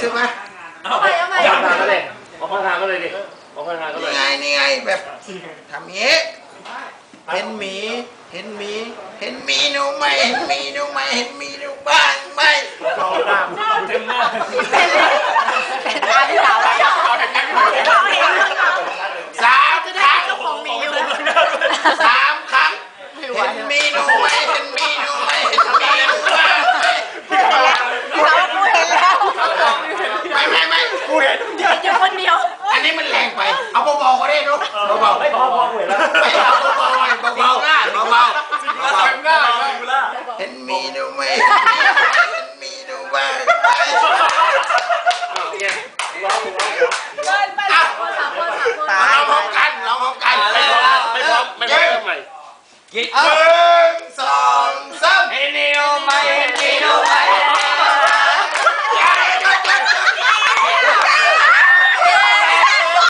ใช่ไหมเอาไปเอาไป จับทางก็เลยออกข้างทางก็เลยดิออกข้างทางก็เลยนี่ไงนี่ไงแบบทำเงี้ยเห็นมี เห็นมี เห็นมีหนูไหมเห็นมีหนูไหมเห็นมีหนูบ้างไหมเอาดามเอาเต็มหน้าเป็นเลยเป็นตาพี่สาวเห็นยังเาเห็นเห็นสามจะได้เจ้ของมีอยู่สามครั้งเห็นมีหนูไหม ไป เอาเบาๆก็ได้นุ๊กเบาๆไม่พอพอเหมือนแล้วเบาเบาๆเบาๆเบาๆเบาๆเบาๆเห็นมีดูไหมเห็นมีดูบ้างตายร้องพร้อมกันเร้องพร้อมกันไม่พร้อมไม่พร้อมใหม่กิ๊